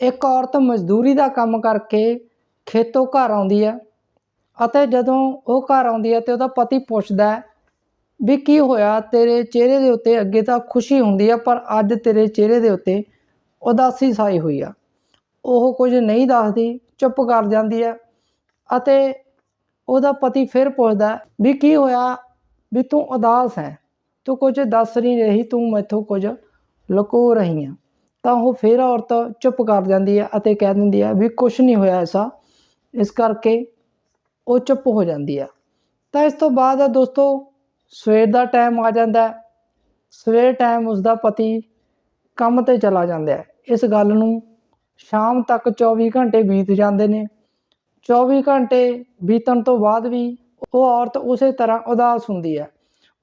ਇੱਕ ਔਰਤ ਮਜ਼ਦੂਰੀ ਦਾ ਕੰਮ ਕਰਕੇ ਖੇਤੋਂ ਘਰ ਆਉਂਦੀ ਹੈ ਅਤੇ ਜਦੋਂ ਉਹ ਘਰ ਆਉਂਦੀ ਹੈ ਤੇ ਉਹਦਾ ਪਤੀ ਪੁੱਛਦਾ ਹੈ ਵੀ ਕੀ ਹੋਇਆ, ਤੇਰੇ ਚਿਹਰੇ ਦੇ ਉੱਤੇ ਅੱਗੇ ਤਾਂ ਖੁਸ਼ੀ ਹੁੰਦੀ ਆ, ਪਰ ਅੱਜ ਤੇਰੇ ਚਿਹਰੇ ਦੇ ਉੱਤੇ ਉਦਾਸੀ ਛਾਈ ਹੋਈ ਆ। ਉਹ ਕੁਝ ਨਹੀਂ ਦੱਸਦੀ, ਚੁੱਪ ਕਰ ਜਾਂਦੀ ਹੈ ਅਤੇ ਉਹਦਾ ਪਤੀ ਫਿਰ ਪੁੱਛਦਾ ਵੀ ਕੀ ਹੋਇਆ, ਵੀ ਤੂੰ ਉਦਾਸ ਹੈ, ਤੂੰ ਕੁਝ ਦੱਸ ਨਹੀਂ ਰਹੀ, ਤੂੰ ਮੈਥੋਂ ਕੁਝ ਲੁਕੋ ਰਹੀ ਆ। ਤਾਂ ਉਹ ਫਿਰ ਔਰਤ ਚੁੱਪ ਕਰ ਜਾਂਦੀ ਹੈ ਅਤੇ ਕਹਿ ਦਿੰਦੀ ਹੈ ਵੀ ਕੁਝ ਨਹੀਂ ਹੋਇਆ ਐਸਾ। ਇਸ ਕਰਕੇ ਉਹ ਚੁੱਪ ਹੋ ਜਾਂਦੀ ਹੈ ਤਾਂ ਇਸ ਤੋਂ ਬਾਅਦ ਦੋਸਤੋ ਸਵੇਰ ਦਾ ਟਾਈਮ ਆ ਜਾਂਦਾ ਹੈ। ਸਵੇਰ ਟਾਈਮ ਉਸਦਾ ਪਤੀ ਕੰਮ ਤੇ ਚਲਾ ਜਾਂਦਾ ਹੈ। ਇਸ ਗੱਲ ਨੂੰ ਸ਼ਾਮ ਤੱਕ 24 ਘੰਟੇ ਬੀਤ ਜਾਂਦੇ ਨੇ। 24 ਘੰਟੇ ਬੀਤਣ ਤੋਂ ਬਾਅਦ ਵੀ ਉਹ ਔਰਤ ਉਸੇ ਤਰ੍ਹਾਂ ਉਦਾਸ ਹੁੰਦੀ ਹੈ।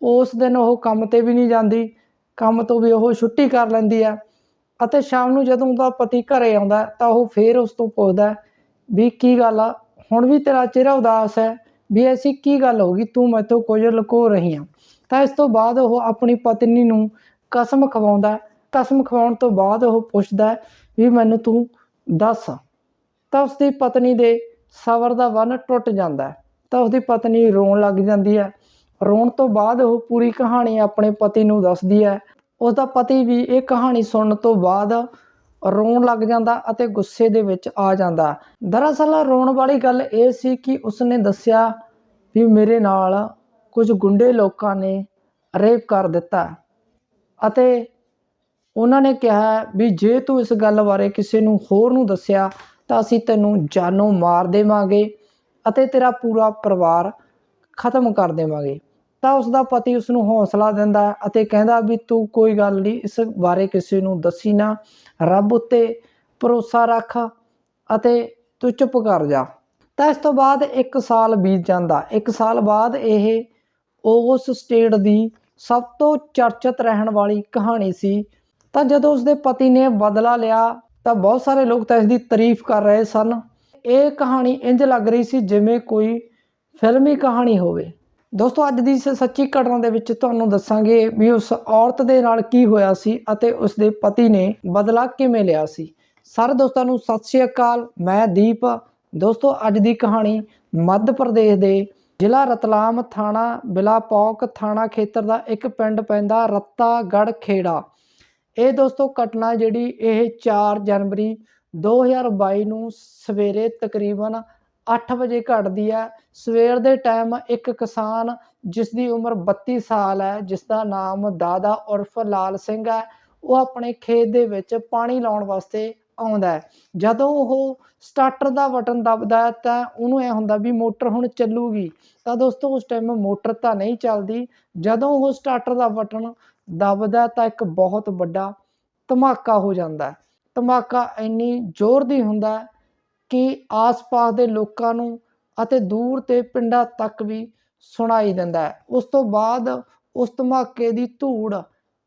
ਉਸ ਦਿਨ ਉਹ ਕੰਮ ਤੇ ਵੀ ਨਹੀਂ ਜਾਂਦੀ। ਕੰਮ ਤੋਂ ਵੀ ਉਹ ਛੁੱਟੀ ਕਰ ਲੈਂਦੀ ਹੈ। ਅਤੇ ਸ਼ਾਮ ਨੂੰ ਜਦੋਂ ਉਹਦਾ ਪਤੀ ਘਰੇ ਆਉਂਦਾ ਤਾਂ ਉਹ ਫੇਰ ਉਸ ਤੋਂ ਪੁੱਛਦਾ ਵੀ ਕੀ ਗੱਲ ਆ, ਹੁਣ ਵੀ ਤੇਰਾ ਚਿਹਰਾ ਉਦਾਸ ਹੈ ਵੀ ਐਸੀ ਕੀ ਗੱਲ ਹੋ ਗਈ, ਤੂੰ ਮੈਥੋਂ ਕੁਝ ਲੁਕੋ ਰਹੀ ਆ। ਤਾਂ ਇਸ ਤੋਂ ਬਾਅਦ ਉਹ ਆਪਣੀ ਪਤਨੀ ਨੂੰ ਕਸਮ ਖਵਾਉਂਦਾ ਕਸਮ ਖਵਾਉਣ ਤੋਂ ਬਾਅਦ ਉਹ ਪੁੱਛਦਾ ਵੀ ਮੈਨੂੰ ਤੂੰ ਦੱਸ। ਤਾਂ ਉਸਦੀ ਪਤਨੀ ਦੇ ਸਬਰ ਦਾ ਬੰਨ ਟੁੱਟ ਜਾਂਦਾ ਹੈ, ਤਾਂ ਉਸਦੀ ਪਤਨੀ ਰੋਣ ਲੱਗ ਜਾਂਦੀ ਹੈ। ਰੋਣ ਤੋਂ ਬਾਅਦ ਉਹ ਪੂਰੀ ਕਹਾਣੀ ਆਪਣੇ ਪਤੀ ਨੂੰ ਦੱਸਦੀ ਹੈ ਉਸਦਾ ਪਤੀ ਵੀ ਇਹ ਕਹਾਣੀ ਸੁਣਨ ਤੋਂ ਬਾਅਦ ਰੋਣ ਲੱਗ ਜਾਂਦਾ ਅਤੇ ਗੁੱਸੇ ਦੇ ਵਿੱਚ ਆ ਜਾਂਦਾ। ਦਰਅਸਲ ਰੋਣ ਵਾਲੀ ਗੱਲ ਇਹ ਸੀ ਕਿ ਉਸਨੇ ਦੱਸਿਆ ਵੀ ਮੇਰੇ ਨਾਲ ਕੁਝ ਗੁੰਡੇ ਲੋਕਾਂ ਨੇ ਰੇਪ ਕਰ ਦਿੱਤਾ ਅਤੇ ਉਹਨਾਂ ਨੇ ਕਿਹਾ ਵੀ ਜੇ ਤੂੰ ਇਸ ਗੱਲ ਬਾਰੇ ਕਿਸੇ ਨੂੰ ਹੋਰ ਨੂੰ ਦੱਸਿਆ ਤਾਂ ਅਸੀਂ ਤੈਨੂੰ ਜਾਨੋਂ ਮਾਰ ਦੇਵਾਂਗੇ ਅਤੇ ਤੇਰਾ ਪੂਰਾ ਪਰਿਵਾਰ ਖਤਮ ਕਰ ਦੇਵਾਂਗੇ। ਤਾਂ ਉਸ ਦਾ ਪਤੀ ਉਸ ਨੂੰ ਹੌਸਲਾ ਦਿੰਦਾ ਅਤੇ ਕਹਿੰਦਾ ਵੀ ਤੂੰ ਕੋਈ ਗੱਲ ਨਹੀਂ, ਇਸ ਬਾਰੇ ਕਿਸੇ ਨੂੰ ਦੱਸੀ ਨਾ। ਰੱਬ ਉੱਤੇ ਭਰੋਸਾ ਰੱਖ ਅਤੇ ਤੂੰ ਚੁੱਪ ਕਰ ਜਾ। ਤਾਂ ਇਸ ਤੋਂ ਬਾਅਦ 1 ਸਾਲ ਬੀਤ ਜਾਂਦਾ। 1 ਸਾਲ ਬਾਅਦ ਇਹ ਉਸ ਸਟੇਟ ਦੀ ਸਭ ਤੋਂ ਚਰਚਿਤ ਰਹਿਣ ਵਾਲੀ ਕਹਾਣੀ ਸੀ। ਤਾਂ ਜਦੋਂ ਉਸਦੇ ਪਤੀ ਨੇ ਬਦਲਾ ਲਿਆ, ਤਾਂ ਬਹੁਤ ਸਾਰੇ ਲੋਕ ਤਾਂ ਇਸ ਦੀ ਤਾਰੀਫ ਕਰ ਰਹੇ ਸਨ। ਇਹ ਕਹਾਣੀ ਇੰਜ ਲੱਗ ਰਹੀ ਸੀ ਜਿਵੇਂ ਕੋਈ ਫਿਲਮੀ ਕਹਾਣੀ ਹੋਵੇ। ਦੋਸਤੋ, ਅੱਜ ਦੀ ਸੱਚੀ ਘਟਨਾ ਦੇ ਵਿੱਚ ਤੁਹਾਨੂੰ ਦੱਸਾਂਗੇ ਵੀ ਉਸ ਔਰਤ ਦੇ ਨਾਲ ਕੀ ਹੋਇਆ ਸੀ ਅਤੇ ਉਸ ਦੇ ਪਤੀ ਨੇ ਬਦਲਾ ਕਿਵੇਂ ਲਿਆ ਸੀ। ਸਾਰੇ ਦੋਸਤਾਂ ਨੂੰ ਸਤਿ ਸ਼੍ਰੀ ਅਕਾਲ, ਮੈਂ ਦੀਪ। ਦੋਸਤੋ, ਅੱਜ ਦੀ ਕਹਾਣੀ ਮੱਧ ਪ੍ਰਦੇਸ਼ ਦੇ ਜ਼ਿਲ੍ਹਾ ਰਤਲਾਮ ਥਾਣਾ, ਬਿਲਾਪੌਕ ਥਾਣਾ ਖੇਤਰ ਦਾ ਇੱਕ ਪਿੰਡ ਪੈਂਦਾ ਰੱਤਾਗੜ ਖੇੜਾ। ਇਹ ਦੋਸਤੋ, ਘਟਨਾ ਜਿਹੜੀ ਇਹ 4 ਜਨਵਰੀ 2022 ਨੂੰ ਸਵੇਰੇ ਤਕਰੀਬਨ 8 ਵਜੇ ਘਟਦੀ ਹੈ। ਸਵੇਰ ਦੇ ਟਾਈਮ ਇੱਕ ਕਿਸਾਨ ਜਿਸ ਦੀ ਉਮਰ 32 ਸਾਲ ਹੈ ਜਿਸ ਦਾ ਨਾਮ ਦਾਦਾ ਉਰਫ ਲਾਲ ਸਿੰਘ ਹੈ, ਉਹ ਆਪਣੇ ਖੇਤ ਦੇ ਵਿੱਚ ਪਾਣੀ ਲਾਉਣ ਵਾਸਤੇ ਆਉਂਦਾ ਹੈ। ਜਦੋਂ ਉਹ ਸਟਾਰਟਰ ਦਾ ਬਟਨ ਦਬਦਾ ਤਾਂ ਉਹਨੂੰ ਇਹ ਹੁੰਦਾ ਵੀ ਮੋਟਰ ਹੁਣ ਚੱਲੂਗੀ। ਤਾਂ ਦੋਸਤੋ, ਉਸ ਟਾਈਮ ਮੋਟਰ ਤਾਂ ਨਹੀਂ ਚੱਲਦੀ। ਜਦੋਂ ਉਹ ਸਟਾਰਟਰ ਦਾ ਬਟਨ ਦਬਦਾ ਤਾਂ ਇੱਕ ਬਹੁਤ ਵੱਡਾ ਧਮਾਕਾ ਹੋ ਜਾਂਦਾ ਧਮਾਕਾ ਇੰਨੀ ਜ਼ੋਰ ਦੀ ਹੁੰਦਾ ਕਿ ਆਸ-ਪਾਸ ਦੇ ਲੋਕਾਂ ਨੂੰ ਅਤੇ ਦੂਰ ਤੇ ਪਿੰਡਾਂ ਤੱਕ ਵੀ ਸੁਣਾਈ ਦਿੰਦਾ ਹੈ। ਉਸ ਤੋਂ ਬਾਅਦ ਉਸ ਧਮਾਕੇ ਦੀ ਧੂੜ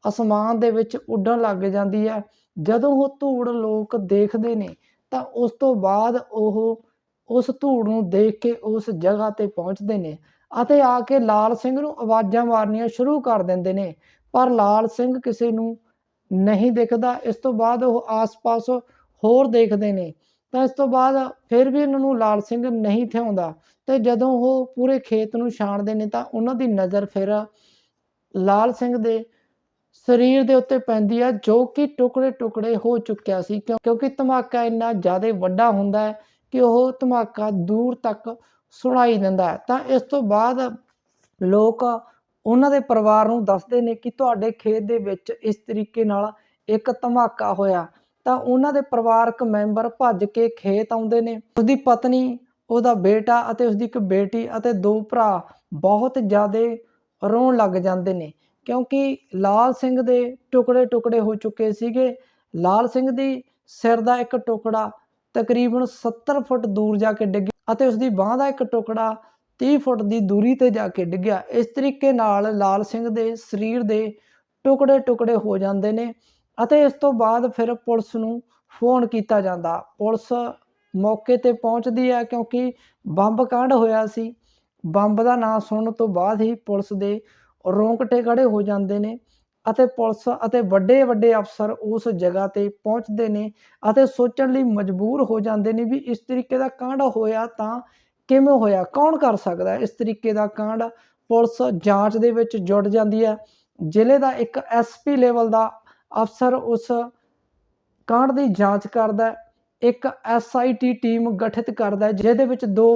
ਅਸਮਾਨ ਦੇ ਵਿੱਚ ਉੱਡਣ ਲੱਗ ਜਾਂਦੀ ਹੈ। ਜਦੋਂ ਉਹ ਧੂੜ ਲੋਕ ਦੇਖਦੇ ਨੇ, ਤਾਂ ਉਸ ਤੋਂ ਬਾਅਦ ਉਹ ਉਸ ਧੂੜ ਨੂੰ ਦੇਖ ਕੇ ਉਸ ਜਗ੍ਹਾ ਤੇ ਪਹੁੰਚਦੇ ਨੇ ਅਤੇ ਆ ਕੇ ਲਾਲ ਸਿੰਘ ਨੂੰ ਆਵਾਜ਼ਾਂ ਮਾਰਨੀਆਂ ਸ਼ੁਰੂ ਕਰ ਦਿੰਦੇ ਨੇ। ਪਰ ਲਾਲ ਸਿੰਘ ਕਿਸੇ ਨੂੰ ਨਹੀਂ ਦਿਖਦਾ। ਇਸ ਤੋਂ ਬਾਅਦ ਉਹ ਆਸ-ਪਾਸ ਹੋਰ ਦੇਖਦੇ ਨੇ। ਤਾਂ ਇਸ ਤੋਂ ਬਾਅਦ ਫਿਰ ਵੀ ਉਹਨਾਂ ਨੂੰ ਲਾਲ ਸਿੰਘ ਨਹੀਂ ਥਿਆਉਂਦਾ। ਤੇ ਜਦੋਂ ਉਹ ਪੂਰੇ ਖੇਤ ਨੂੰ ਛਾਣਦੇ ਨੇ ਤਾਂ ਉਹਨਾਂ ਦੀ ਨਜ਼ਰ ਫਿਰ ਲਾਲ ਸਿੰਘ ਦੇ ਸਰੀਰ ਦੇ ਉੱਤੇ ਪੈਂਦੀ ਹੈ ਜੋ ਕਿ ਟੁਕੜੇ ਟੁਕੜੇ ਹੋ ਚੁੱਕਿਆ ਸੀ। ਕਿਉਂਕਿ ਧਮਾਕਾ ਇੰਨਾ ਜ਼ਿਆਦਾ ਵੱਡਾ ਹੁੰਦਾ ਹੈ ਕਿ ਉਹ ਧਮਾਕਾ ਦੂਰ ਤੱਕ ਸੁਣਾਈ ਦਿੰਦਾ ਹੈ। ਤਾਂ ਇਸ ਤੋਂ ਬਾਅਦ ਲੋਕ ਉਹਨਾਂ ਦੇ ਪਰਿਵਾਰ ਨੂੰ ਦੱਸਦੇ ਨੇ ਕਿ ਤੁਹਾਡੇ ਖੇਤ ਦੇ ਵਿੱਚ ਇਸ ਤਰੀਕੇ ਨਾਲ ਇੱਕ ਧਮਾਕਾ ਹੋਇਆ। ਤਾਂ ਉਹਨਾਂ ਦੇ ਪਰਿਵਾਰਕ ਮੈਂਬਰ ਭੱਜ ਕੇ ਖੇਤ ਆਉਂਦੇ ਨੇ। ਉਸਦੀ ਪਤਨੀ, ਉਹਦਾ ਬੇਟਾ ਅਤੇ ਉਸਦੀ ਇੱਕ ਬੇਟੀ ਅਤੇ ਦੋ ਭਰਾ ਬਹੁਤ ਜ਼ਿਆਦਾ ਰੋਣ ਲੱਗ ਜਾਂਦੇ ਨੇ ਕਿਉਂਕਿ ਲਾਲ ਸਿੰਘ ਦੇ ਟੁਕੜੇ ਟੁਕੜੇ ਹੋ ਚੁੱਕੇ ਸੀਗੇ। ਲਾਲ ਸਿੰਘ ਦੀ ਸਿਰ ਦਾ ਇੱਕ ਟੁਕੜਾ ਤਕਰੀਬਨ 70 ਫੁੱਟ ਦੂਰ ਜਾ ਕੇ ਡਿੱਗਿਆ ਅਤੇ ਉਸਦੀ ਬਾਹ ਦਾ ਇੱਕ ਟੁਕੜਾ 30 ਫੁੱਟ ਦੀ ਦੂਰੀ ਤੇ ਜਾ ਕੇ ਡਿੱਗਿਆ ਇਸ ਤਰੀਕੇ ਨਾਲ ਲਾਲ ਸਿੰਘ ਦੇ ਸਰੀਰ ਦੇ ਟੁਕੜੇ ਟੁਕੜੇ ਹੋ ਜਾਂਦੇ ਨੇ ਅਤੇ ਇਸ ਤੋਂ ਬਾਅਦ ਫਿਰ ਪੁਲਿਸ ਨੂੰ ਫੋਨ ਕੀਤਾ ਜਾਂਦਾ। ਪੁਲਿਸ ਮੌਕੇ ਤੇ ਪਹੁੰਚਦੀ ਹੈ ਕਿਉਂਕਿ ਬੰਬ ਕਾਂਡ ਹੋਇਆ ਸੀ। ਬੰਬ ਦਾ ਨਾਂ ਸੁਣਨ ਤੋਂ ਬਾਅਦ ਹੀ ਪੁਲਿਸ ਦੇ ਰੋਂਗਟੇ ਖੜੇ ਹੋ ਜਾਂਦੇ ਨੇ ਅਤੇ ਪੁਲਿਸ ਅਤੇ ਵੱਡੇ ਵੱਡੇ ਅਫਸਰ ਉਸ ਜਗ੍ਹਾ ਤੇ ਪਹੁੰਚਦੇ ਨੇ ਅਤੇ ਸੋਚਣ ਲਈ ਮਜਬੂਰ ਹੋ ਜਾਂਦੇ ਨੇ ਵੀ ਇਸ ਤਰੀਕੇ ਦਾ ਕਾਂਡ ਹੋਇਆ ਤਾਂ ਕਿਵੇਂ ਹੋਇਆ, ਕੌਣ ਕਰ ਸਕਦਾ ਇਸ ਤਰੀਕੇ ਦਾ ਕਾਂਡ ਪੁਲਿਸ ਜਾਂਚ ਦੇ ਵਿੱਚ ਜੁੜ ਜਾਂਦੀ ਹੈ। ਜ਼ਿਲ੍ਹੇ ਦਾ ਇੱਕ ਐਸਪੀ ਲੈਵਲ ਦਾ ਅਫਸਰ ਉਸ ਕਾਂਡ ਦੀ ਜਾਂਚ ਕਰਦਾ ਹੈ। ਇੱਕ ਐਸਆਈਟੀ ਟੀਮ ਗਠਿਤ ਕਰਦਾ ਜਿਹਦੇ ਵਿੱਚ ਦੋ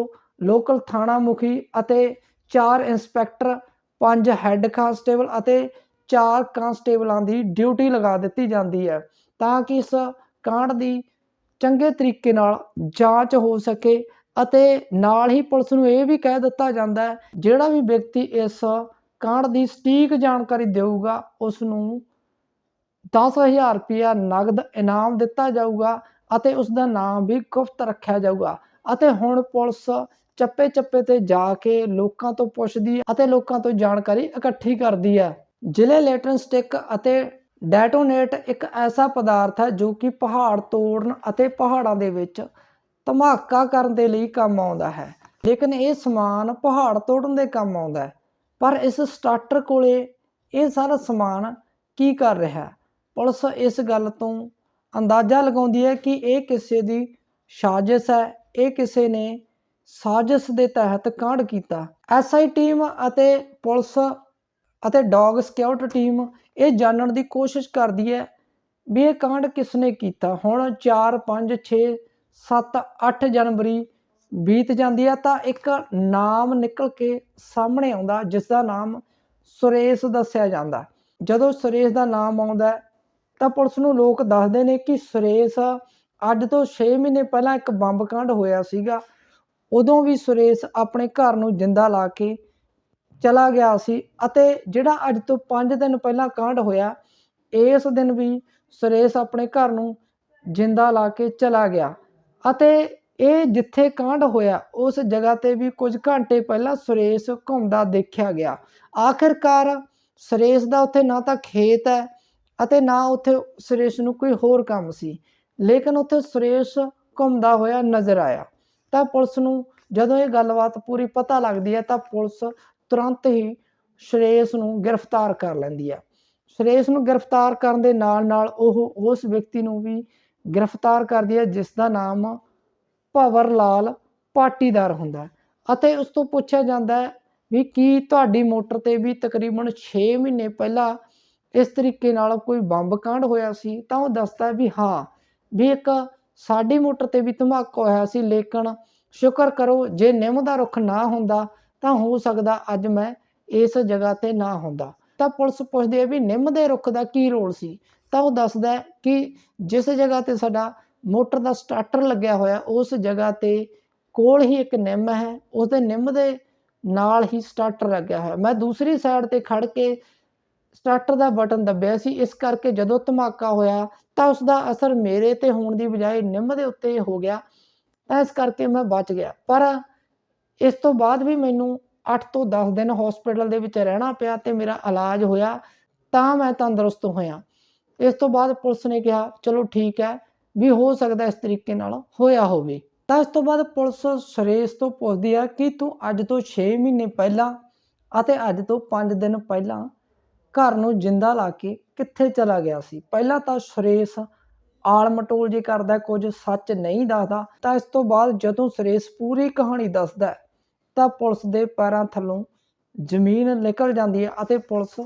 ਲੋਕਲ ਥਾਣਾ ਮੁਖੀ ਅਤੇ ਚਾਰ ਇੰਸਪੈਕਟਰ, ਪੰਜ ਹੈੱਡ ਕਾਂਸਟੇਬਲ ਅਤੇ ਚਾਰ ਕਾਂਸਟੇਬਲਾਂ ਦੀ ਡਿਊਟੀ ਲਗਾ ਦਿੱਤੀ ਜਾਂਦੀ ਹੈ ਤਾਂ ਕਿ ਇਸ ਕਾਂਡ ਦੀ ਚੰਗੇ ਤਰੀਕੇ ਨਾਲ ਜਾਂਚ ਹੋ ਸਕੇ ਅਤੇ ਨਾਲ ਹੀ ਪੁਲਿਸ ਨੂੰ ਇਹ ਵੀ ਕਹਿ ਦਿੱਤਾ ਜਾਂਦਾ ਹੈ, ਜਿਹੜਾ ਵੀ ਵਿਅਕਤੀ ਇਸ ਕਾਂਡ ਦੀ ਸਟੀਕ ਜਾਣਕਾਰੀ ਦੇਊਗਾ, ਉਸ ਨੂੰ 10000 ਰੁਪਇਆ ਨਗਦ ਇਨਾਮ ਦਿੱਤਾ ਜਾਊਗਾ ਅਤੇ ਉਸ ਦਾ ਨਾਮ ਵੀ ਗੁਪਤ ਰੱਖਿਆ ਜਾਊਗਾ। ਅਤੇ ਹੁਣ ਪੁਲਿਸ ਚੱਪੇ ਚੱਪੇ ਤੇ ਜਾ ਕੇ ਲੋਕਾਂ ਤੋਂ ਪੁੱਛਦੀ ਅਤੇ ਲੋਕਾਂ ਤੋਂ ਜਾਣਕਾਰੀ ਇਕੱਠੀ ਕਰਦੀ ਹੈ। ਜ਼ਿਲ੍ਹੇ ਲੈਟਰਨ ਸਟਿਕ ਅਤੇ ਡੈਟੋਨੇਟ ਇੱਕ ਐਸਾ ਪਦਾਰਥ ਹੈ ਜੋ ਕਿ ਪਹਾੜ ਤੋੜਨ ਅਤੇ ਪਹਾੜਾਂ ਦੇ ਵਿੱਚ ਧਮਾਕਾ ਕਰਨ ਦੇ ਲਈ ਕੰਮ ਆਉਂਦਾ ਹੈ। ਲੇਕਿਨ ਇਹ ਸਮਾਨ ਪਹਾੜ ਤੋੜਨ ਦੇ ਕੰਮ ਆਉਂਦਾ ਹੈ। ਪਰ ਇਸ ਸਟਾਰਟਰ ਕੋਲੇ ਇਹ ਸਾਰਾ ਸਮਾਨ ਕੀ ਕਰ ਰਿਹਾ ਪੁਲਿਸ ਇਸ ਗੱਲ ਤੋਂ ਅੰਦਾਜ਼ਾ ਲਗਾਉਂਦੀ ਹੈ ਕਿ ਇਹ ਕਿਸੇ ਦੀ ਸਾਜ਼ਿਸ਼ ਹੈ। ਇਹ ਕਿਸੇ ਨੇ ਸਾਜ਼ਿਸ਼ ਦੇ ਤਹਿਤ ਕਾਂਡ ਕੀਤਾ। ਐਸਆਈ ਟੀਮ ਅਤੇ ਪੁਲਿਸ ਅਤੇ ਡੌਗ ਸਕਿਉਰਟੀ ਟੀਮ ਇਹ ਜਾਣਨ ਦੀ ਕੋਸ਼ਿਸ਼ ਕਰਦੀ ਹੈ ਵੀ ਇਹ ਕਾਂਡ ਕਿਸ ਨੇ ਕੀਤਾ। ਹੁਣ 4 5 6 7 8 ਜਨਵਰੀ ਬੀਤ ਜਾਂਦੀ ਹੈ ਤਾਂ ਇੱਕ ਨਾਮ ਨਿਕਲ ਕੇ ਸਾਹਮਣੇ ਆਉਂਦਾ ਜਿਸ ਦਾ ਨਾਮ ਸੁਰੇਸ਼ ਦੱਸਿਆ ਜਾਂਦਾ। ਜਦੋਂ ਸੁਰੇਸ਼ ਦਾ ਨਾਮ ਆਉਂਦਾ ਤਾਂ ਪੁਲਿਸ ਨੂੰ ਲੋਕ ਦੱਸਦੇ ਨੇ ਕਿ ਸੁਰੇਸ਼ ਅੱਜ ਤੋਂ 6 ਮਹੀਨੇ ਪਹਿਲਾਂ ਇੱਕ ਬੰਬ ਕਾਂਡ ਹੋਇਆ ਸੀਗਾ। ਉਦੋਂ ਵੀ ਸੁਰੇਸ਼ ਆਪਣੇ ਘਰ ਨੂੰ ਜਿੰਦਾ ਲਾ ਕੇ ਚਲਾ ਗਿਆ ਸੀ ਅਤੇ ਜਿਹੜਾ ਅੱਜ ਤੋਂ 5 ਦਿਨ ਪਹਿਲਾਂ ਕਾਂਡ ਹੋਇਆ, ਇਸ ਦਿਨ ਵੀ ਸੁਰੇਸ਼ ਆਪਣੇ ਘਰ ਨੂੰ ਜਿੰਦਾ ਲਾ ਕੇ ਚਲਾ ਗਿਆ ਅਤੇ ਇਹ ਜਿੱਥੇ ਕਾਂਡ ਹੋਇਆ, ਉਸ ਜਗ੍ਹਾ ਤੇ ਵੀ ਕੁਝ ਘੰਟੇ ਪਹਿਲਾਂ ਸੁਰੇਸ਼ ਘੁੰਮਦਾ ਦੇਖਿਆ ਗਿਆ। ਆਖਿਰਕਾਰ ਸੁਰੇਸ਼ ਦਾ ਉੱਥੇ ਨਾ ਤਾਂ ਖੇਤ ਹੈ ਅਤੇ ਨਾ ਉੱਥੇ ਸੁਰੇਸ਼ ਨੂੰ ਕੋਈ ਹੋਰ ਕੰਮ ਸੀ। ਲੇਕਿਨ ਉੱਥੇ ਸੁਰੇਸ਼ ਘੁੰਮਦਾ ਹੋਇਆ ਨਜ਼ਰ ਆਇਆ। ਤਾਂ ਪੁਲਿਸ ਨੂੰ ਜਦੋਂ ਇਹ ਗੱਲਬਾਤ ਪੂਰੀ ਪਤਾ ਲੱਗਦੀ ਹੈ, ਤਾਂ ਪੁਲਿਸ ਤੁਰੰਤ ਹੀ ਸੁਰੇਸ਼ ਨੂੰ ਗ੍ਰਿਫਤਾਰ ਕਰ ਲੈਂਦੀ ਹੈ। ਸੁਰੇਸ਼ ਨੂੰ ਗ੍ਰਿਫਤਾਰ ਕਰਨ ਦੇ ਨਾਲ ਨਾਲ ਉਹ ਉਸ ਵਿਅਕਤੀ ਨੂੰ ਵੀ ਗ੍ਰਿਫਤਾਰ ਕਰਦੀ ਹੈ, ਜਿਸ ਦਾ ਨਾਮ ਭਵਰ ਲਾਲ ਪਾਟੀਦਾਰ ਹੁੰਦਾ ਅਤੇ ਉਸ ਤੋਂ ਪੁੱਛਿਆ ਜਾਂਦਾ ਹੈ ਵੀ ਕੀ ਤੁਹਾਡੀ ਮੋਟਰ ਤੇ ਵੀ ਤਕਰੀਬਨ 6 ਮਹੀਨੇ ਪਹਿਲਾਂ ਇਸ ਤਰੀਕੇ ਨਾਲ ਕੋਈ ਬੰਬ ਕਾਂਡ ਹੋਇਆ ਸੀ, ਤਾਂ ਉਹ ਦੱਸਦਾ ਵੀ ਹਾਂ, ਵੀ ਇੱਕ ਸਾਡੀ ਮੋਟਰ ਤੇ ਵੀ ਧਮਾਕਾ ਹੋਇਆ ਸੀ, ਲੇਕਿਨ ਸ਼ੁਕਰ ਕਰੋ ਜੇ ਨਿੰਮ ਦਾ ਰੁੱਖ ਨਾ ਹੁੰਦਾ, ਤਾਂ ਹੋ ਸਕਦਾ ਅੱਜ ਮੈਂ ਇਸ ਜਗ੍ਹਾ ਤੇ ਨਾ ਹੁੰਦਾ। ਤਾਂ ਪੁਲਿਸ ਪੁੱਛਦੀ ਹੈ ਵੀ ਨਿੰਮ ਦੇ ਰੁੱਖ ਦਾ ਕੀ ਰੋਲ ਸੀ? ਤਾਂ ਉਹ ਦੱਸਦਾ ਕਿ ਜਿਸ ਜਗ੍ਹਾ ਤੇ ਸਾਡਾ ਮੋਟਰ ਦਾ ਸਟਾਰਟਰ ਲੱਗਿਆ ਹੋਇਆ, ਉਸ ਜਗ੍ਹਾ ਤੇ ਕੋਲ ਹੀ ਇੱਕ ਨਿੰਮ ਹੈ ਉਹਦੇ ਨਿੰਮ ਦੇ ਨਾਲ ਹੀ ਸਟਾਰਟਰ ਲੱਗਿਆ ਹੋਇਆ। ਮੈਂ ਦੂਸਰੀ ਸਾਈਡ ਤੇ ਖੜ ਕੇ ਸਟਾਰਟਰ ਦਾ ਬਟਨ ਦੱਬਿਆ ਸੀ, ਇਸ ਕਰਕੇ ਜਦੋਂ ਧਮਾਕਾ ਹੋਇਆ ਤਾਂ ਉਸ ਦਾ ਅਸਰ ਮੇਰੇ ਤੇ ਹੋਣ ਦੀ ਬਜਾਏ ਨਿੰਮ ਦੇ ਉੱਤੇ ਹੋ ਗਿਆ, ਤਾਂ ਇਸ ਕਰਕੇ ਮੈਂ ਬਚ ਗਿਆ। ਪਰ ਇਸ ਤੋਂ ਬਾਅਦ ਵੀ ਮੈਨੂੰ 8 ਤੋਂ 10 ਦਿਨ ਹਸਪੀਟਲ ਦੇ ਵਿੱਚ ਰਹਿਣਾ ਪਿਆ ਤੇ ਮੇਰਾ ਇਲਾਜ ਹੋਇਆ, ਤਾਂ ਮੈਂ ਤੰਦਰੁਸਤ ਹੋਇਆ। ਇਸ ਤੋਂ ਬਾਅਦ ਪੁਲਿਸ ਨੇ ਕਿਹਾ, ਚਲੋ ਠੀਕ ਹੈ, ਵੀ ਹੋ ਸਕਦਾ ਇਸ ਤਰੀਕੇ ਨਾਲ ਹੋਇਆ ਹੋਵੇ। ਤਾਂ ਇਸ ਤੋਂ ਬਾਅਦ ਪੁਲਿਸ ਸੁਰੇਸ਼ ਤੋਂ ਪੁੱਛਦੀ ਆ, ਕਿ ਤੂੰ ਅੱਜ ਤੋਂ 6 ਮਹੀਨੇ ਪਹਿਲਾਂ ਅਤੇ ਅੱਜ ਤੋਂ 5 ਦਿਨ ਪਹਿਲਾਂ ਘਰ ਨੂੰ ਜਿੰਦਾ ਲਾ ਕੇ ਕਿੱਥੇ ਚਲਾ ਗਿਆ ਸੀ? ਪਹਿਲਾਂ ਤਾਂ ਸੁਰੇਸ਼ ਆਲ ਮਟੋਲ ਜੇ ਕਰਦਾ, ਕੁਝ ਸੱਚ ਨਹੀਂ ਦੱਸਦਾ, ਤਾਂ ਇਸ ਤੋਂ ਬਾਅਦ ਜਦੋਂ ਸੁਰੇਸ਼ ਪੂਰੀ ਕਹਾਣੀ ਦੱਸਦਾ ਤਾਂ ਪੁਲਿਸ ਦੇ ਪੈਰਾਂ ਥੱਲੋਂ ਜ਼ਮੀਨ ਨਿਕਲ ਜਾਂਦੀ ਹੈ ਅਤੇ ਪੁਲਿਸ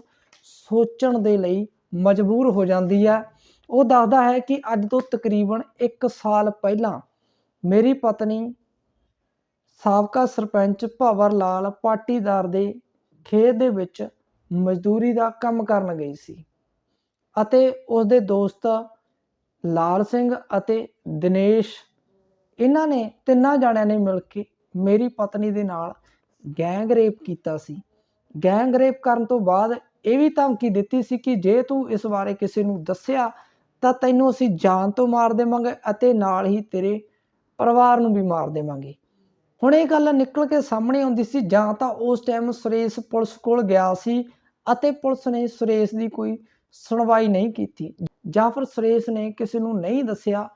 ਸੋਚਣ ਦੇ ਲਈ ਮਜਬੂਰ ਹੋ ਜਾਂਦੀ ਹੈ। ਉਹ ਦੱਸਦਾ ਹੈ ਕਿ ਅੱਜ ਤੋਂ ਤਕਰੀਬਨ 1 ਸਾਲ ਪਹਿਲਾਂ ਮੇਰੀ ਪਤਨੀ ਸਾਬਕਾ ਸਰਪੰਚ ਭਵਰ ਲਾਲ ਪਾਟੀਦਾਰ ਦੇ ਖੇਤ ਦੇ ਵਿੱਚ ਮਜ਼ਦੂਰੀ ਦਾ ਕੰਮ ਕਰਨ ਗਈ ਸੀ ਅਤੇ ਉਸਦੇ ਦੋਸਤ ਲਾਲ ਸਿੰਘ ਅਤੇ ਦਿਨੇਸ਼, ਇਹਨਾਂ ਨੇ ਤਿੰਨਾਂ ਜਣਿਆਂ ਨੇ ਮਿਲ ਕੇ ਮੇਰੀ ਪਤਨੀ ਦੇ ਨਾਲ ਗੈਂਗ ਰੇਪ ਕੀਤਾ ਸੀ। ਗੈਂਗ ਰੇਪ ਕਰਨ ਤੋਂ ਬਾਅਦ ਇਹ ਵੀ ਧਮਕੀ ਦਿੱਤੀ ਸੀ ਕਿ ਜੇ ਤੂੰ ਇਸ ਬਾਰੇ ਕਿਸੇ ਨੂੰ ਦੱਸਿਆ ਤਾਂ ਤੈਨੂੰ ਅਸੀਂ ਜਾਨ ਤੋਂ ਮਾਰ ਦੇਵਾਂਗੇ ਅਤੇ ਨਾਲ ਹੀ ਤੇਰੇ ਪਰਿਵਾਰ ਨੂੰ ਵੀ ਮਾਰ ਦੇਵਾਂਗੇ। ਹੁਣ ਇਹ ਗੱਲ ਨਿਕਲ ਕੇ ਸਾਹਮਣੇ ਆਉਂਦੀ ਸੀ ਜਾਂ ਤਾਂ ਉਸ ਟਾਈਮ ਸੁਰੇਸ਼ ਪੁਲਿਸ ਕੋਲ ਗਿਆ ਸੀ ਅਤੇ ਪੁਲਿਸ ਨੇ ਸੁਰੇਸ਼ ਦੀ ਕੋਈ ਸੁਣਵਾਈ ਨਹੀਂ ਕੀਤੀ। ਜਾਂ ਫਿਰ ਸੁਰੇਸ਼ ਨੇ ਕਿਸੇ ਨੂੰ ਨਹੀਂ ਦੱਸਿਆ,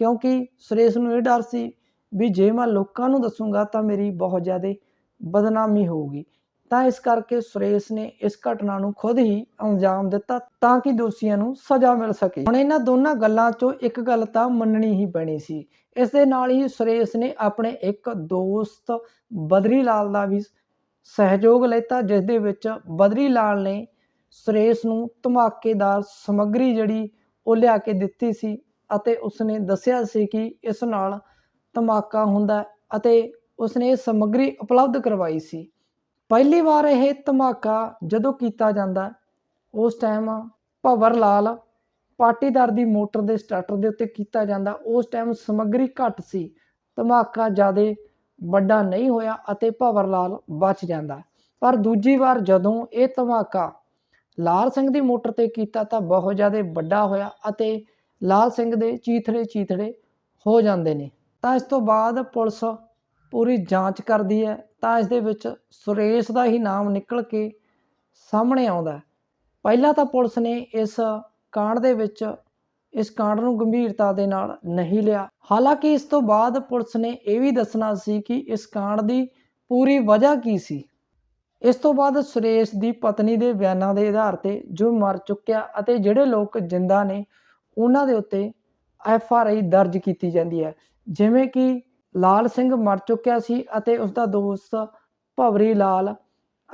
ਕਿਉਂਕਿ ਸੁਰੇਸ਼ ਨੂੰ ਇਹ ਡਰ ਸੀ ਵੀ ਜੇ ਮੈਂ ਲੋਕਾਂ ਨੂੰ ਦੱਸੂਗਾ ਤਾਂ ਮੇਰੀ ਬਹੁਤ ਜ਼ਿਆਦਾ ਬਦਨਾਮੀ ਹੋਊਗੀ। ਤਾਂ ਇਸ ਕਰਕੇ ਸੁਰੇਸ਼ ਨੇ ਇਸ ਘਟਨਾ ਨੂੰ ਖੁਦ ਹੀ ਅੰਜਾਮ ਦਿੱਤਾ ਤਾਂ ਕਿ ਦੋਸ਼ੀਆਂ ਨੂੰ ਸਜ਼ਾ ਮਿਲ ਸਕੇ। ਹੁਣ ਇਹਨਾਂ ਦੋਨਾਂ ਗੱਲਾਂ 'ਚੋਂ ਇੱਕ ਗੱਲ ਤਾਂ ਮੰਨਣੀ ਹੀ ਪੈਣੀ ਸੀ। ਇਸ ਦੇ ਨਾਲ ਹੀ ਸੁਰੇਸ਼ ਨੇ ਆਪਣੇ ਇੱਕ ਦੋਸਤ ਬਦਰੀ ਲਾਲ ਦਾ ਵੀ ਸਹਿਯੋਗ ਲਿੱਤਾ ਜਿਸ ਦੇ ਵਿੱਚ ਬਦਰੀ ਲਾਲ ਨੇ ਸੁਰੇਸ਼ ਨੂੰ ਧਮਾਕੇਦਾਰ ਸਮੱਗਰੀ ਜਿਹੜੀ ਉਹ ਲਿਆ ਕੇ ਦਿੱਤੀ ਸੀ ਅਤੇ ਉਸਨੇ ਦੱਸਿਆ ਸੀ ਕਿ ਇਸ ਨਾਲ ਧਮਾਕਾ ਹੁੰਦਾ ਅਤੇ ਉਸਨੇ ਇਹ ਸਮੱਗਰੀ ਉਪਲਬਧ ਕਰਵਾਈ ਸੀ। ਪਹਿਲੀ ਵਾਰ ਇਹ ਧਮਾਕਾ ਜਦੋਂ ਕੀਤਾ ਜਾਂਦਾ, ਉਸ ਟਾਈਮ ਭਵਰ ਲਾਲ ਪਾਟੀਦਾਰ ਦੀ ਮੋਟਰ ਦੇ ਸਟਾਰਟਰ ਦੇ ਉੱਤੇ ਕੀਤਾ ਜਾਂਦਾ। ਉਸ ਟਾਈਮ ਸਮੱਗਰੀ ਘੱਟ ਸੀ, ਧਮਾਕਾ ਜ਼ਿਆਦਾ ਵੱਡਾ ਨਹੀਂ ਹੋਇਆ ਅਤੇ ਭਵਰ ਲਾਲ ਬਚ ਜਾਂਦਾ। ਪਰ ਦੂਜੀ ਵਾਰ ਜਦੋਂ ਇਹ ਧਮਾਕਾ ਲਾਲ ਸਿੰਘ ਦੀ ਮੋਟਰ ਤੇ ਕੀਤਾ ਤਾਂ ਬਹੁਤ ਜ਼ਿਆਦਾ ਵੱਡਾ ਹੋਇਆ ਅਤੇ ਲਾਲ ਸਿੰਘ ਦੇ ਚੀਥੜੇ ਚੀਥੜੇ ਹੋ ਜਾਂਦੇ ਨੇ। ਤਾਂ ਇਸ ਤੋਂ ਬਾਅਦ ਪੁਲਿਸ ਪੂਰੀ ਜਾਂਚ ਕਰਦੀ ਹੈ। ਤਾਂ ਇਸ ਦੇ ਵਿੱਚ ਸੁਰੇਸ਼ ਦਾ ਹੀ ਨਾਮ ਨਿਕਲ ਕੇ ਸਾਹਮਣੇ ਆਉਂਦਾ ਪਹਿਲਾਂ ਤਾਂ ਪੁਲਿਸ ਨੇ ਇਸ ਕਾਂਡ ਦੇ ਵਿੱਚ ਇਸ ਕਾਂਡ ਨੂੰ ਗੰਭੀਰਤਾ ਦੇ ਨਾਲ ਨਹੀਂ ਲਿਆ। ਹਾਲਾਂਕਿ ਇਸ ਤੋਂ ਬਾਅਦ ਪੁਲਿਸ ਨੇ ਇਹ ਵੀ ਦੱਸਣਾ ਸੀ ਕਿ ਇਸ ਕਾਂਡ ਦੀ ਪੂਰੀ ਵਜ੍ਹਾ ਕੀ ਸੀ। ਇਸ ਤੋਂ ਬਾਅਦ ਸੁਰੇਸ਼ ਦੀ ਪਤਨੀ ਦੇ ਬਿਆਨਾਂ ਦੇ ਆਧਾਰ ਤੇ ਜੋ ਮਰ ਚੁੱਕਿਆ ਅਤੇ ਜਿਹੜੇ ਲੋਕ ਜਿੰਦਾ ਨੇ, ਉਹਨਾਂ ਦੇ ਉੱਤੇ ਐਫ ਆਰ ਆਈ ਦਰਜ ਕੀਤੀ ਜਾਂਦੀ ਹੈ। ਜਿਵੇਂ ਕਿ ਲਾਲ ਸਿੰਘ ਮਰ ਚੁੱਕਿਆ ਸੀ ਅਤੇ ਉਸ ਦਾ ਦੋਸਤ ਭਵਰੀ ਲਾਲ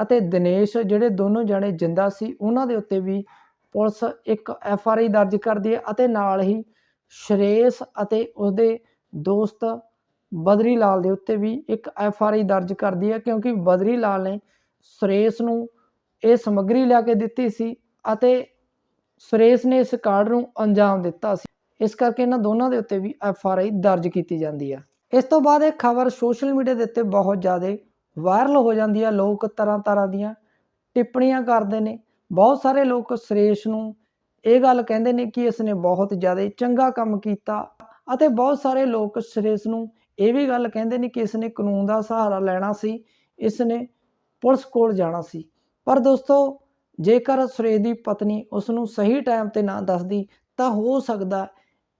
ਅਤੇ ਦਿਨੇਸ਼, ਜਿਹੜੇ ਦੋਨੋਂ ਜਣੇ ਜਿੰਦਾ ਸੀ, ਉਹਨਾਂ ਦੇ ਉੱਤੇ ਵੀ ਪੁਲਿਸ ਇੱਕ ਐਫ ਆਰ ਆਈ ਦਰਜ ਕਰਦੀ ਹੈ ਅਤੇ ਨਾਲ ਹੀ ਸ਼ਰੇਸ਼ ਅਤੇ ਉਸਦੇ ਦੋਸਤ ਬਦਰੀ ਲਾਲ ਦੇ ਉੱਤੇ ਵੀ ਇੱਕ ਐਫ ਆਰ ਆਈ ਦਰਜ ਕਰਦੀ ਹੈ, ਕਿਉਂਕਿ ਬਦਰੀ ਲਾਲ ਨੇ ਸੁਰੇਸ਼ ਨੂੰ ਇਹ ਸਮੱਗਰੀ ਲਿਆ ਕੇ ਦਿੱਤੀ ਸੀ ਅਤੇ ਸੁਰੇਸ਼ ਨੇ ਇਸ ਕਾਂਡ ਨੂੰ ਅੰਜਾਮ ਦਿੱਤਾ ਸੀ। ਇਸ ਕਰਕੇ ਇਹਨਾਂ ਦੋਨਾਂ ਦੇ ਉੱਤੇ ਵੀ ਐਫ ਆਰ ਆਈ ਦਰਜ ਕੀਤੀ ਜਾਂਦੀ ਹੈ। ਇਸ ਤੋਂ ਬਾਅਦ ਇਹ ਖਬਰ ਸੋਸ਼ਲ ਮੀਡੀਆ ਦੇ ਉੱਤੇ ਬਹੁਤ ਜ਼ਿਆਦਾ ਵਾਇਰਲ ਹੋ ਜਾਂਦੀ ਹੈ। ਲੋਕ ਤਰ੍ਹਾਂ ਤਰ੍ਹਾਂ ਦੀਆਂ ਟਿੱਪਣੀਆਂ ਕਰਦੇ ਨੇ। ਬਹੁਤ ਸਾਰੇ ਲੋਕ ਸੁਰੇਸ਼ ਨੂੰ ਇਹ ਗੱਲ ਕਹਿੰਦੇ ਨੇ ਕਿ ਇਸ ਨੇ ਬਹੁਤ ਜ਼ਿਆਦਾ ਚੰਗਾ ਕੰਮ ਕੀਤਾ ਅਤੇ ਬਹੁਤ ਸਾਰੇ ਲੋਕ ਸੁਰੇਸ਼ ਨੂੰ ਇਹ ਵੀ ਗੱਲ ਕਹਿੰਦੇ ਨੇ ਕਿ ਇਸ ਨੇ ਕਾਨੂੰਨ ਦਾ ਸਹਾਰਾ ਲੈਣਾ ਸੀ ਇਸ ਨੇ ਪੁਲਿਸ ਕੋਲ ਜਾਣਾ ਸੀ। ਪਰ ਦੋਸਤੋ, ਜੇਕਰ ਸੁਰੇਸ਼ ਦੀ ਪਤਨੀ ਉਸ ਨੂੰ ਸਹੀ ਟਾਈਮ ਤੇ ਨਾ ਦੱਸਦੀ, ਤਾਂ ਹੋ ਸਕਦਾ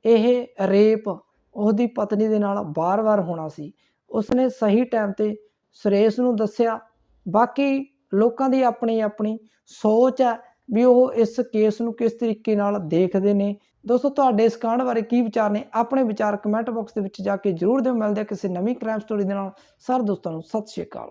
ਇਹ ਰੇਪ ਉਹਦੀ ਪਤਨੀ ਦੇ ਨਾਲ ਬਾਰ-ਬਾਰ ਹੋਣਾ ਸੀ। ਉਸਨੇ ਸਹੀ ਟਾਈਮ ਤੇ ਸੁਰੇਸ਼ ਨੂੰ ਦੱਸਿਆ। ਬਾਕੀ ਲੋਕਾਂ ਦੀ ਆਪਣੀ ਆਪਣੀ ਸੋਚ ਹੈ ਵੀ ਉਹ ਇਸ ਕੇਸ ਨੂੰ ਕਿਸ ਤਰੀਕੇ ਨਾਲ ਦੇਖਦੇ ਨੇ। ਦੋਸਤੋ, ਤੁਹਾਡੇ ਇਸ ਕਾਂਡ ਬਾਰੇ ਕੀ ਵਿਚਾਰ ਨੇ? ਆਪਣੇ ਵਿਚਾਰ ਕਮੈਂਟ ਬਾਕਸ ਦੇ ਵਿੱਚ ਜਾ ਕੇ ਜਰੂਰ ਦਿਓ। ਮਿਲਦੇ ਹਾਂ ਕਿਸੇ ਨਵੀਂ ਕ੍ਰਾਈਮ ਸਟੋਰੀ ਦੇ ਨਾਲ। ਸਾਰੇ ਦੋਸਤਾਂ ਨੂੰ, ਸਤਿ ਸ਼੍ਰੀ ਅਕਾਲ।